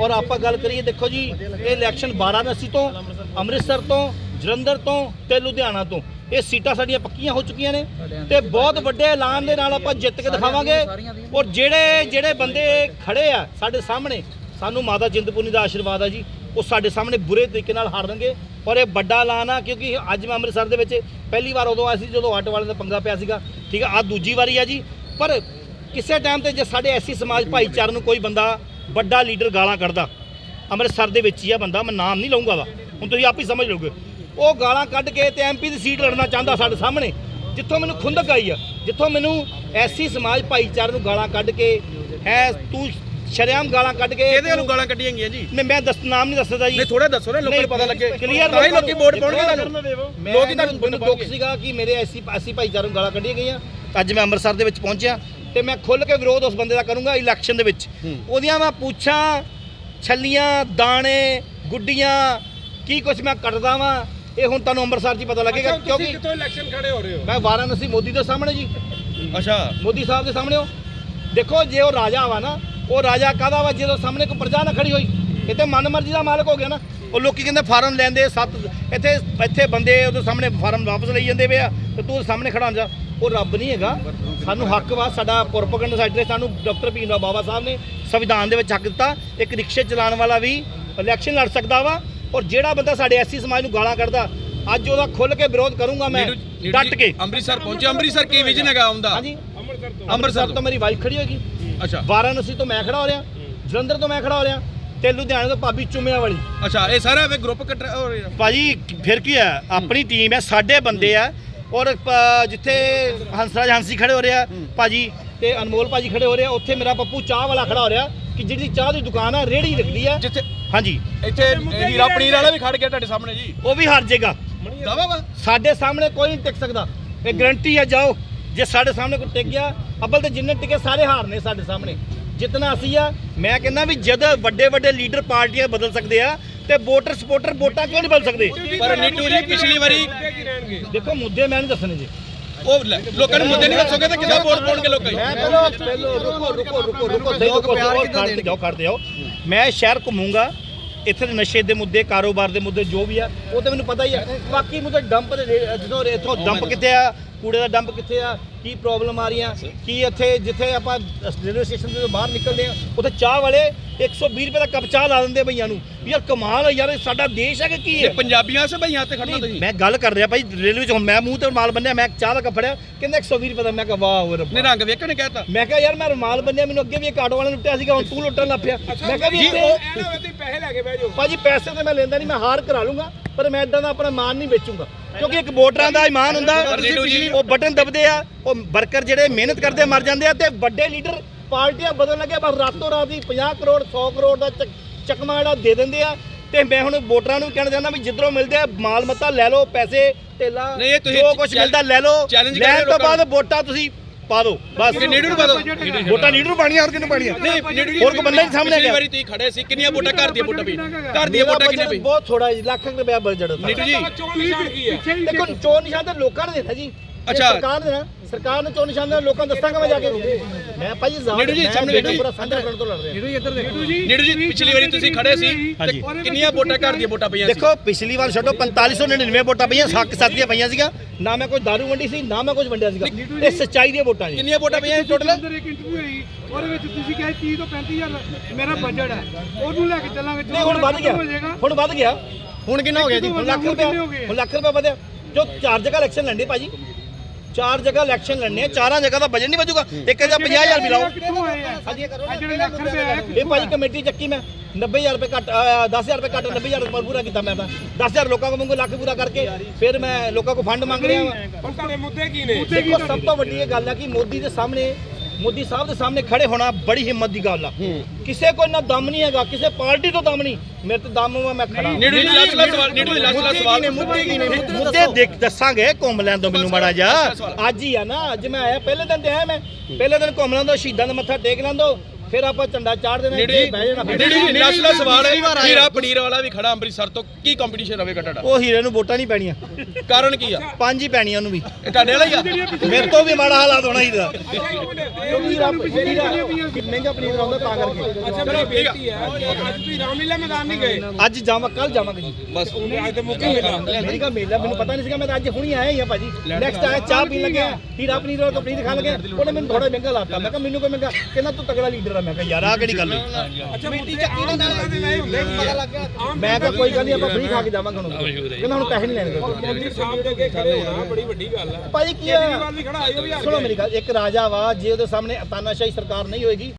ਔਰ ਆਪਾਂ ਗੱਲ ਕਰੀਏ ਦੇਖੋ ਜੀ ਇਹ ਇਲੈਕਸ਼ਨ ਵਾਰਾਣਸੀ ਤੋਂ ਅੰਮ੍ਰਿਤਸਰ ਤੋਂ ਜਲੰਧਰ ਤੋਂ ਤੇ ਲੁਧਿਆਣਾ ਤੋਂ। ਇਹ ਸੀਟਾਂ ਸਾਡੀਆਂ ਪੱਕੀਆਂ ਹੋ ਚੁੱਕੀਆਂ ਨੇ ਤੇ ਬਹੁਤ ਵੱਡੇ ਐਲਾਨ ਦੇ ਨਾਲ ਆਪਾਂ ਜਿੱਤ ਕੇ ਦਿਖਾਵਾਂਗੇ। ਔਰ ਜਿਹੜੇ ਜਿਹੜੇ ਬੰਦੇ ਖੜੇ ਆ ਸਾਡੇ ਸਾਹਮਣੇ ਸਾਨੂੰ ਮਾਤਾ ਚਿੰਤਪੁਰਨੀ ਦਾ ਆਸ਼ੀਰਵਾਦ ਆ ਜੀ। ਉਹ ਸਾਡੇ ਸਾਹਮਣੇ ਬੁਰੇ ਤਰੀਕੇ ਨਾਲ ਹਾਰਨਗੇ। ਔਰ ਇਹ ਵੱਡਾ ਐਲਾਨ ਆ ਕਿਉਂਕਿ ਅੱਜ ਮੈਂ ਅੰਮ੍ਰਿਤਸਰ ਦੇ ਵਿੱਚ ਪਹਿਲੀ ਵਾਰ ਉਦੋਂ ਆਇਆ ਸੀ ਜਦੋਂ ਆਟੋ ਵਾਲੇ ਦਾ ਪੰਗਾ ਪਿਆ ਸੀਗਾ। ਠੀਕ ਆ ਆ ਦੂਜੀ ਵਾਰੀ ਆ ਜੀ। ਪਰ ਕਿਸੇ ਟਾਈਮ ਤੇ ਜੇ ਸਾਡੇ ਐਸੀ ਸਮਾਜ ਭਾਈਚਾਰੇ ਨੂੰ ਕੋਈ ਬੰਦਾ ਵੱਡਾ ਲੀਡਰ ਗਾਲਾਂ ਕੱਢਦਾ। ਅੰਮ੍ਰਿਤਸਰ ਦੇ ਵਿੱਚ ਹੀ ਆ ਬੰਦਾ ਮੈਂ ਨਾਮ ਨਹੀਂ ਲਊਂਗਾ ਵਾ। ਹੁਣ ਤੁਸੀਂ ਆਪ ਹੀ ਸਮਝ ਲਓਗੇ। ਉਹ ਗਾਲਾਂ ਕੱਢ ਕੇ ਤੇ ਐਮਪੀ ਦੀ ਸੀਟ ਲੜਨਾ ਚਾਹੁੰਦਾ ਸਾਡੇ ਸਾਹਮਣੇ। ਜਿੱਥੋਂ ਮੈਨੂੰ ਖੁੰਦਕ ਆਈ ਆ ਜਿੱਥੋਂ ਮੈਨੂੰ ਐਸੀ ਸਮਾਜ ਭਾਈਚਾਰੇ ਨੂੰ ਗਾਲਾਂ ਕੱਢ ਕੇ ਹੈ ਤੂੰ ਸ਼ਰੇਆਮ ਗਾਲਾਂ ਕੱਢ ਕੇ ਕਿਹਦੇ ਨੂੰ ਗਾਲਾਂ ਕੱਢੀਆਂ ਗਈਆਂ ਜੀ? ਨਹੀਂ ਮੈਂ ਦੱਸ ਨਾਮ ਨਹੀਂ ਦੱਸਦਾ ਜੀ। ਨਹੀਂ ਥੋੜਾ ਦੱਸੋ ਨਾ ਲੋਕਾਂ ਨੂੰ ਪਤਾ ਲੱਗੇ। ਕਲੀਅਰ ਤਾਂ ਹੀ ਲੋਕੀ ਵੋਟ ਪਾਉਣਗੇ ਤੁਹਾਨੂੰ। ਮੈਂ ਲੋਕ ਤੁਹਾਨੂੰ ਦੁੱਖ ਸੀਗਾ ਕਿ ਮੇਰੇ ਐਸੀ ਐਸੀ ਭਾਈਚਾਰੇ ਨੂੰ ਗਾਲਾਂ ਕੱਢੀਆਂ ਗਈਆਂ। ਅੱਜ ਮੈਂ ਅੰਮ੍ਰਿਤਸਰ ਦੇ ਵਿੱਚ ਪਹੁੰਚਿਆ। ਤੇ ਮੈਂ ਖੁੱਲ ਕੇ ਵਿਰੋਧ ਉਸ ਬੰਦੇ ਦਾ ਕਰੂੰਗਾ ਇਲੈਕਸ਼ਨ ਦੇ ਵਿੱਚ। ਉਹਦੀਆਂ ਮੈਂ ਪੁੱਛਾਂ ਛੱਲੀਆਂ ਦਾਣੇ ਗੁੱਡੀਆਂ ਕੀ ਕੁਛ ਮੈਂ ਕੱਟਦਾ ਵਾਂ ਇਹ ਹੁਣ ਤੁਹਾਨੂੰ ਅੰਮ੍ਰਿਤਸਰ 'ਚ ਹੀ ਪਤਾ ਲੱਗੇਗਾ ਕਿਉਂਕਿ ਕਿਤੋਂ ਇਲੈਕਸ਼ਨ ਖੜੇ ਹੋ ਰਹੇ ਹੋ? ਮੈਂ ਵਾਰਾਣਸੀ ਮੋਦੀ ਦੇ ਸਾਹਮਣੇ ਜੀ। ਅੱਛਾ। ਮੋਦੀ ਸਾਹਿਬ ਦੇ ਸਾਹਮਣੇ ਹੋ। ਦੇਖੋ ਜੇ ਉਹ ਰਾਜਾ ਵਾ ਨਾ ਉਹ ਰਾਜਾ ਕਾਹਦਾ ਵਾ? ਜਦੋਂ ਸਾਹਮਣੇ ਕੋਈ ਪ੍ਰਜਾ ਨਾ ਖੜੀ ਹੋਈ ਇਹ ਤੇ ਮਨਮਰਜ਼ੀ ਦਾ ਮਾਲਕ ਹੋ ਗਿਆ ਨਾ। ਉਹ ਲੋਕੀ ਕਹਿੰਦੇ ਫਾਰਮ ਲੈਂਦੇ ਸੱਤ ਇੱਥੇ ਇੱਥੇ ਬੰਦੇ ਉਹਦੇ ਸਾਹਮਣੇ ਫਾਰਮ ਵਾਪਸ ਲਈ ਜਾਂਦੇ ਪਏ ਆ ਤੇ ਤੂੰ ਉਹਦੇ ਸਾਹਮਣੇ ਖੜਾ ਜਾ। ਉਹ ਰੱਬ ਨਹੀਂ ਹੈਗਾ। ਸਾਨੂੰ ਹੱਕ ਵਾ ਸਾਡਾ ਪ੍ਰੋਪਗੈਂਡਾ ਸਾਈਡ ਤੇ ਸਾਨੂੰ ਡਾਕਟਰ ਭੀਮ ਬਾਬਾ ਸਾਹਿਬ ਨੇ ਸੰਵਿਧਾਨ ਦੇ ਵਿੱਚ ਹੱਕ ਦਿੱਤਾ। ਇੱਕ ਰਿਕਸ਼ੇ ਚਲਾਉਣ ਵਾਲਾ ਵੀ ਇਲੈਕਸ਼ਨ ਲੜ ਸਕਦਾ ਵਾ ਔਰ ਜਿਹੜਾ ਬੰਦਾ ਸਾਡੇ ਐਸੀ ਸਮਾਜ ਨੂੰ ਗਾਲਾਂ ਕੱਢਦਾ ਅੱਜ ਉਹਦਾ ਖੁੱਲ ਕੇ ਵਿਰੋਧ ਕਰੂੰਗਾ ਮੈਂ ਡਟ ਕੇ। ਅੰਮ੍ਰਿਤਸਰ ਪਹੁੰਚੇ। ਅੰਮ੍ਰਿਤਸਰ ਕੀ ਵਿਜਨ ਹੈਗਾ ਆਉਂਦਾ ਹਾਂਜੀ। ਅੰਮ੍ਰਿਤਸਰ ਤੋਂ। ਅੰਮ੍ਰਿਤਸਰ ਤੋਂ ਮੇਰੀ ਵਾਈਫ ਖੜੀ ਹੋਗੀ ਅੱਛਾ। ਵਾਰਾਣਸੀ ਤੋਂ ਮੈਂ ਖੜਾ ਹੋ ਰਿਹਾ। ਜਲੰਧਰ ਤੋਂ ਮੈਂ ਖੜਾ ਹੋ ਰਿਹਾ। ਤੇ ਲੁਧਿਆਣੇ ਤੋਂ ਭਾਬੀ ਚੁੰਮਿਆਂ ਵਾਲੀ ਅੱਛਾ ਇਹ ਸਾਰਾ ਵੇ ਗਰੁੱਪ ਕੱਟ ਹੋ ਰਿਹਾ ਭਾਜੀ ਫਿਰ ਕੀ ਹੈ? ਆਪਣੀ ਟੀਮ ਹੈ ਸਾਡੇ ਬੰਦੇ ਆ। ਔਰ ਪ- ਜਿੱਥੇ ਹੰਸਰਾਜ ਹੰਸੀ ਖੜੇ ਹੋ ਰਿਹਾ ਭਾਜੀ ਤੇ ਅਨਮੋਲ ਭਾਜੀ ਖੜੇ ਹੋ ਰਿਹਾ ਉੱਥੇ ਮੇਰਾ ਪੱਪੂ ਚਾਹ ਵਾਲਾ ਖੜਾ ਹੋ ਰਿਹਾ ਕਿ ਜਿਹੜੀ ਚਾਹ ਦੀ ਦੁਕਾਨ ਆ ਰੇੜੀ ਲੱਗਦੀ ਆ। ਜਿੱਥੇ ਹਾਂਜੀ। ਇੱਥੇ ਹੀਰਾ ਪਨੀਰ ਵਾਲਾ ਵੀ ਖੜ ਗਿਆ ਤੁਹਾਡੇ ਸਾਹਮਣੇ ਜੀ। ਉਹ ਵੀ ਹਾਰ ਜਾਏਗਾ ਦਾਵਾ ਵਾ। ਸਾਡੇ ਸਾਹਮਣੇ ਕੋਈ ਨਹੀਂ ਟਿਕ ਸਕਦਾ। ਇਹ ਗਰੰਟੀ ਆ ਜਾਓ। ਜੇ ਸਾਡੇ ਸਾਹਮਣੇ ਕੋਈ ਟਿਕ ਗਿਆ ਅੱਬਲ ਤੇ ਜਿੰਨੇ ਟਿਕੇ ਸਾਰੇ ਹਾਰਨੇ ਸਾਡੇ ਸਾਹਮਣੇ। ਜਿਤਨਾ ਅਸੀਂ ਆ ਮੈਂ ਕਹਿੰਦਾ ਵੀ ਜਦ ਵੱਡੇ ਵੱਡੇ ਲੀਡਰ ਪਾਰਟੀਆਂ ਬਦਲ ਸਕਦੇ ਆ ਤੇ ਵੋਟਰ ਸਪੋਰਟਰ ਵੋਟਾਂ ਕਿਉਂ ਨਹੀਂ ਬਦਲ ਸਕਦੇ? ਪਰ ਨੀਟੂ ਜੀ ਪਿਛਲੀ ਵਾਰੀ ਦੇਖੋ ਮੁੱਦੇ ਮੈਂ ਨਹੀਂ ਦੱਸਣੇ ਜੀ। ਉਹ ਲੋਕਾਂ ਨੂੰ ਮੁੱਦੇ ਨਹੀਂ ਦੱਸੋਗੇ ਤਾਂ ਕਿੱਦਾਂ ਵੋਟ ਪਾਉਣਗੇ ਲੋਕਾਂ ਮੈਂ ਪਹਿਲਾਂ ਪਹਿਲਾਂ ਰੁਕੋ ਰੁਕੋ ਰੁਕੋ ਰੁਕੋ ਸਹੀ ਰੁਕੋ ਖੜਦੇ ਜਾਓ ਖੜਦੇ ਜਾਓ। ਮੈਂ ਸ਼ਹਿਰ ਘੁੰਮੂੰਗਾ ਇੱਥੇ ਦੇ ਨਸ਼ੇ ਦੇ ਮੁੱਦੇ ਕਾਰੋਬਾਰ ਦੇ ਮੁੱਦੇ ਜੋ ਵੀ ਆ ਉਹ ਤਾਂ ਮੈਨੂੰ ਪਤਾ ਹੀ ਆ। ਬਾਕੀ ਮੁੱਦੇ ਡੰਪ ਦੇ ਜਦੋਂ ਇੱਥੋਂ ਡੰਪ ਕਿੱਥੇ ਆ ਕੂੜੇ ਦਾ ਡੰਪ ਕਿੱਥੇ ਆ ਕੀ ਪ੍ਰੋਬਲਮ ਆ ਰਹੀਆਂ ਕੀ ਇੱਥੇ ਜਿੱਥੇ ਆਪਾਂ ਰੇਲਵੇ ਸਟੇਸ਼ਨ ਦੇ ਬਾਹਰ ਨਿਕਲਦੇ ਆ ਉੱਥੇ ਚਾਹ ਵਾਲੇ 120 ਰੁਪਏ ਦਾ ਕੱਪ ਚਾਹ ਲਾ ਦਿੰਦੇ ਭਈਆਂ ਨੂੰ। ਯਾਰ ਕਮਾਲ ਆ ਯਾਰ ਇਹ ਸਾਡਾ ਦੇਸ਼ ਹੈ ਕਿ ਕੀ ਹੈ ਪੰਜਾਬੀਆਂ ਸੇ ਭਈਆਂ ਤੇ ਖੜਨਾ ਤੁਸੀਂ? ਮੈਂ ਗੱਲ ਕਰ ਰਿਹਾ ਭਾਈ ਰੇਲਵੇ ਚ ਹੁਣ ਮੈਂ ਮੂੰਹ ਤੇ ਰੁਮਾਲ ਬੰਨਿਆ ਮੈਂ ਚਾਹ ਦਾ ਕੱਪ ਫੜਿਆ ਕਹਿੰਦਾ 120 ਰੁਪਏ ਦਾ। ਮੈਂ ਕਿਹਾ ਵਾਹ ਓਏ ਰੱਬਾ। ਨੇ ਰੰਗ ਵੇਖਣ ਨੇ ਕਹਿਤਾ। ਮੈਂ ਕਿਹਾ ਯਾਰ ਮੈਂ ਰੁਮਾਲ ਬੰਨਿਆ ਮੈਨੂੰ ਅੱਗੇ ਵੀ ਇੱਕ ਆਟੋ ਵਾਲੇ ਨੇ ਲੁੱਟਿਆ ਸੀਗਾ ਹੁਣ ਤੂੰ ਲੁੱਟਣ ਲੱਗ ਪਿਆ। ਮੈਂ ਕਿਹਾ ਵੀ ਤੁਸੀਂ ਪੈਸੇ ਲੈ ਕੇ ਬਹਿ ਜਾਓ। ਭਾਜੀ ਪੈਸੇ ਤੇ ਮੈਂ ਲੈਂਦਾ ਨਹੀਂ ਮੈਂ ਹਾਰ ਕਰਾ ਲੂੰਗਾ ਪਰ ਮੈਂ ਇਦਾਂ ਦਾ ਆਪਣਾ ਮਾਨ ਨਹੀਂ ਵੇਚੂੰਗਾ। ਕਿਉਂਕਿ ਇੱਕ ਵੋਟਰਾਂ ਦਾ ਇਮਾਨ ਹੁੰਦਾ ਪਰ ਉਹ ਬਟਨ ਦਬਦੇ ਆ ਉਹ ਵਰਕਰ ਜਿਹੜੇ ਮਿਹਨਤ ਕਰਦੇ ਮਰ ਜਾਂਦੇ ਆ ਤੇ ਵੱਡੇ ਲੀਡਰ ਪਾਰਟੀਆਂ ਬਦਲਣ ਲੱਗੇ ਬਸ ਰਾਤੋਂ ਰਾਤ ਹੀ 50 ਕਰੋੜ 100 ਕਰੋੜ ਦਾ ਚਕਮਾ ਜਿਹੜਾ ਦੇ ਦਿੰਦੇ ਆ। ਤੇ ਮੈਂ ਹੁਣ ਵੋਟਰਾਂ ਨੂੰ ਕਹਿਣਾ ਚਾਹੁੰਦਾ ਵੀ ਜਿੱਧਰੋਂ ਮਿਲਦੇ ਆ ਮਾਲ ਮੱਤਾ ਲੈ ਲਓ ਪੈਸੇ ਤੇਲਾ ਨਹੀਂ, ਇਹ ਤੁਸੀਂ ਜੋ ਕੁਝ ਮਿਲਦਾ ਲੈ ਲਓ। ਚੈਲੰਜ ਕਰ ਰਹੇ ਲੈਣ ਤੋਂ ਲੋਕਾਂ ਬਾਅਦ ਵੋਟਾਂ ਤੁਸੀਂ ਪਾ ਦਿਓ ਬਸ। ਕਿ ਨੀਟੂ ਨੂੰ ਪਾ ਦਿਓ? ਵੋਟਾਂ ਲੀਡਰ ਨੂੰ ਪਾਣੀਆਂ ਹੋਰ ਕਿਹਨੂੰ ਪਾਣੀਆਂ ਨਹੀਂ ਹੋਰ ਕੋਈ ਬੰਦਾ ਨਹੀਂ ਸਾਹਮਣੇ ਪਿਛਲੀ ਗਿਆ ਵਾਰੀ ਤੁਸੀਂ ਖੜੇ ਸੀ ਕਿੰਨੀਆਂ ਵੋਟਾਂ? ਘਰ ਦੀਆਂ ਵੋਟਾਂ ਪਈ ਘਰ ਦੀਆਂ ਵੋਟਾਂ ਕਿੰਨੇ ਬਜਟ ਪਈ ਬਹੁਤ ਥੋੜਾ ਜੀ ਲੱਖ ਰੁਪਏ ਬਜਟ ਹੁੰਦਾ ਨੀਟੂ ਜੀ। ਚੋਣ ਨਿਸ਼ਾਨ ਕੀ ਹੈ ਦੇਖੋ ਚੋਣ ਨਿਸ਼ਾਨ ਤਾਂ ਲੋਕਾਂ ਨੇ ਦੇਣਾ ਜੀ। ਅੱਛਾ। ਸਰਕਾਰ ਨੇ ਦੇਣਾ ਸਰਕਾਰ ਨੇ ਚੋਣ ਨਿਸ਼ਾਨ ਲੋਕਾਂ ਨੂੰ ਦੱਸਾਂਗਾ ਮੈਂ ਜਾ ਕੇ। ਮੈਂ ਭਾਈ ਜ਼ਾਹਰ ਨੀਟੂ ਜੀ, ਮੈਂ ਸਾਹਮਣੇ ਬੇਟਾ ਵੇਖੀ। ਪੂਰਾ ਸਾਂਝਾ ਕਰਨ ਤੋਂ ਲੜ ਰਿਹਾ। ਨੀਟੂ ਜੀ ਪਿਛਲੀ ਵਾਰੀ ਤੁਸੀਂ ਖੜੇ ਸੀ। ਤੇ ਹਾਂਜੀ। ਕਿੰਨੀਆਂ ਵੋਟਾਂ ਘਰ ਦੀਆਂ ਵੋਟਾਂ ਪਈਆਂ ਸੀ? ਦੇਖੋ ਪਿਛਲੀ ਵਾਰ ਛੱਡੋ 4599 ਵੋਟਾਂ ਪਈਆਂ ਹੱਕ ਸਾਥੀਆਂ ਪਈਆਂ ਸੀਗਾ ਨਾ ਮੈਂ ਕੋਈ ਦਾਰੂ ਵੰਡੀ ਸੀ ਨਾ ਮੈਂ ਕੁਝ ਵੰਡਿਆ ਸੀਗਾ। ਇਹ ਸੱਚਾਈ ਦੀਆਂ ਵੋਟਾਂ ਜੀ। ਕਿੰਨੀਆਂ ਵੋਟਾਂ ਪਈਆਂ ਸੀ ਟੋਟਲ ਅੰਦਰ ਇੱਕ ਇੰਟਰਵਿਊ ਹੋਈ ਉਹਦੇ ਵਿੱਚ ਤੁਸੀਂ ਕਹੇ 30 ਤੋਂ 35000 ਮੇਰਾ ਬਜਟ ਹੈ। ਉਹਨੂੰ ਲੈ ਕੇ ਚੱਲਾਂਗੇ ਨਹੀਂ ਹੁਣ ਵੱਧ ਗਿਆ। ਹੁਣ ਵੱਧ ਗਿਆ। ਹੁਣ ਕਿੰਨਾ ਹੋ ਗਿਆ ਜੀ? ਹੁਣ ਲੱਖ ਰੁਪਏ? ਹੁਣ ਲੱਖ ਰੁਪਏ ਵਧਿਆ। ਜੋ ਚਾਰ ਜਗ੍ਹਾ ਇਲੈਕਸ਼ਨ ਲੜਨੇ ਭਾਜੀ ਚਾਰ ਜਗ੍ਹਾ ਇਲੈਕਸ਼ਨ ਲੜਨੇ ਆ, ਚਾਰਾਂ ਜਗ੍ਹਾ ਦਾ ਬਜਟ ਨਹੀਂ ਵਧੂਗਾ। ਇੱਕ ਜਗ੍ਹਾ 50000 ਵੀ ਲਾਓ। ਕਿੱਥੋਂ ਆਏ ਆ? ਹਾਂਜੀ ਕਰੋ ਆਹ ਜਿਹੜੇ ਲੱਖ ਰੁਪਏ ਆਏ ਇਹ ਭਾਜੀ ਕਮੇਟੀ ਚੱਕੀ ਮੈਂ। 90000 ਰੁਪਏ ਘੱਟ ਅਹ 10000 ਰੁਪਏ ਘੱਟ 90000 ਰੁਪਏ ਪੂਰਾ ਕੀਤਾ ਮੈਂ ਤਾਂ। 10000 ਲੋਕਾਂ ਕੋਲ ਮੰਗੋ ਲੱਖ ਪੂਰਾ ਕਰਕੇ ਫਿਰ ਮੈਂ ਲੋਕਾਂ ਕੋਲ ਫੰਡ ਮੰਗ ਰਿਹਾ ਵਾਂ। ਹੁਣ ਤੁਹਾਡੇ ਮੁੱਦੇ ਕੀ ਨੇ? ਦੇਖੋ ਸਭ ਤੋਂ ਵੱਡੀ ਇਹ ਗੱਲ ਹੈ ਕਿ ਮੋਦੀ ਦੇ ਸਾਹਮਣੇ ਮੋਦੀ ਸਾਹਿਬ ਦੇ ਸਾਹਮਣੇ ਖੜੇ ਹੋਣਾ ਬੜੀ ਹਿੰਮਤ ਦੀ ਗੱਲ ਆ। ਕਿਸੇ ਕੋਲ ਨਾ ਦਮ ਨਹੀਂ ਹੈਗਾ ਕਿਸੇ ਪਾਰਟੀ ਤੋਂ ਦਮ ਨਹੀਂ। ਮੇਰੇ ਤੇ ਦਮ ਵਾ ਮੈਂ ਖੜਾ ਨੀਟੂ ਜੀ ਲਾਸਟ ਲਾਸਟ ਸਵਾਲ ਨੀਟੂ ਜੀ ਲਾਸਟ ਲਾਸਟ ਸਵਾਲ। ਮੁੱਦੇ ਕੀ ਨੇ? ਮੁੱਦੇ ਦੇਖ ਦੱਸਾਂਗੇ ਘੁੰਮ ਲੈਣ ਦੋ ਮੈਨੂੰ ਮਾੜਾ ਜਾ ਅੱਜ ਹੀ ਆ ਨਾ ਅੱਜ ਮੈਂ ਆਇਆ ਪਹਿਲੇ ਦਿਨ ਤੇ ਆਇਆ ਮੈਂ। ਪਹਿਲੇ ਦਿਨ ਘੁੰਮ ਲੈਣ ਦੋ ਸ਼ਹੀਦਾਂ ਦਾ ਮੱਥਾ ਟੇਕ ਲੈਣ ਦੋ ਫਿਰ ਆਪਾਂ ਝੰਡਾ ਚਾੜ ਦੇਣਾ ਇੱਥੇ ਬਹਿ ਜਾਣਾ ਫਿਰ। ਨੇੜੀ ਜੀ ਨੈਸ਼ਨਲ ਸਵਾਲ ਹੈ ਹੀਰਾ ਪਨੀਰ ਵਾਲਾ ਵੀ ਖੜਾ ਅੰਮ੍ਰਿਤਸਰ ਤੋਂ ਕੀ ਕੰਪੀਟੀਸ਼ਨ ਰਹੇਗਾ ਤੁਹਾਡਾ ਉਹ ਹੀਰੇ ਨੂੰ ਵੋਟਾਂ ਨਹੀਂ ਪੈਣੀਆਂ। ਕਾਰਨ ਕੀ ਆ? ਪੰਜ ਹੀ ਪੈਣੀਆਂ ਉਹਨੂੰ ਵੀ। ਇਹ ਤੁਹਾਡੇ ਵਾਲਾ ਹੀ ਆ? ਮੇਰੇ ਤੋਂ ਵੀ ਮਾੜਾ ਹਾਲਾਤ ਹੋਣਾ ਪਈਆਂ ਸੀ ਮਹਿੰਗਾ ਪਨੀਰ ਆਉਂਦਾ ਤਾਂ ਕਰਕੇ? ਅੱਛਾ ਮੇਰੀ ਬੇਇੱਜ਼ਤੀ ਹੈ। ਅੱਜ ਤੁਸੀਂ ਰਾਮਲੀਲਾ ਮੈਦਾਨ ਨਹੀਂ ਗਏ। ਅੱਜ ਜਾਵਾਂ ਕੱਲ ਜਾਵਾਂਗੇ ਜੀ। ਬਸ। ਅੱਜ ਤੇ ਮੁੱਕੇ ਮਿਲਾ ਮੇਰੀ ਕਾ ਮੇਲਾ ਮੈਨੂੰ ਪਤਾ ਨਹੀਂ ਸੀਗਾ ਮੈਂ ਤਾਂ ਅੱਜ ਹੁਣੀ ਆਇਆ ਹੀ ਆ ਭਾਜੀ। ਨੈਕਸਟ ਆਇਆ ਚਾਹ ਪੀਣ ਲੱਗਿਆ। ਹੀਰਾ ਪਨੀਰ ਵਾਲਾ ਪਨੀਰ ਖਾ ਲਗੇ। ਉਹਨੇ ਮੈਨੂੰ ਥੋੜਾ ਮਹਿੰਗਾ ਲਾਤਾ। ਮੈਂ ਕਿਹਾ ਮੈਨੂੰ ਕੋਈ ਮਹਿੰਗਾ ਕਹਿੰਦਾ ਤੂੰ ਤਗੜਾ ਲੀਡਰ ਆ ਮੈਂ ਕਿਹਾ ਯਾਰ ਆ ਕਿਹੜੀ ਗੱਲ ਹੋਈ ਅੱਛਾ ਮਿੱਟੀ ਚੱਕੀ ਦਾ ਨਾਲ ਦੇ ਨਹੀਂ ਹੁੰਦੇ ਪਤਾ ਲੱਗ ਗਿਆ। ਮੈਂ ਕਿਹਾ ਕੋਈ ਗੱਲ ਨਹੀਂ ਆਪਾਂ ਫ੍ਰੀ ਖਾ ਕੇ ਜਾਵਾਂਗੇ ਹੁਣ। ਕਹਿੰਦਾ ਹੁਣ ਪੈਸੇ ਨਹੀਂ ਲੈਣੇ ਮੋਦੀ ਸਾਹਿਬ ਦੇ ਅੱਗੇ ਖੜੇ ਹੋਣਾ ਬੜੀ ਵੱਡੀ ਗੱਲ ਹੈ। ਭਾਜੀ ਕੀ ਵੀ ਵੀ ਸੁਣੋ ਮੇਰੀ ਗੱਲ ਇੱਕ ਰਾਜਾ ਵਾ ਜੇ ਉਹਦੇ ਸਾਹਮਣੇ ਤਾਨਾਸ਼ਾਹੀ ਸਰਕਾਰ ਨਹੀਂ ਹੋਏਗੀ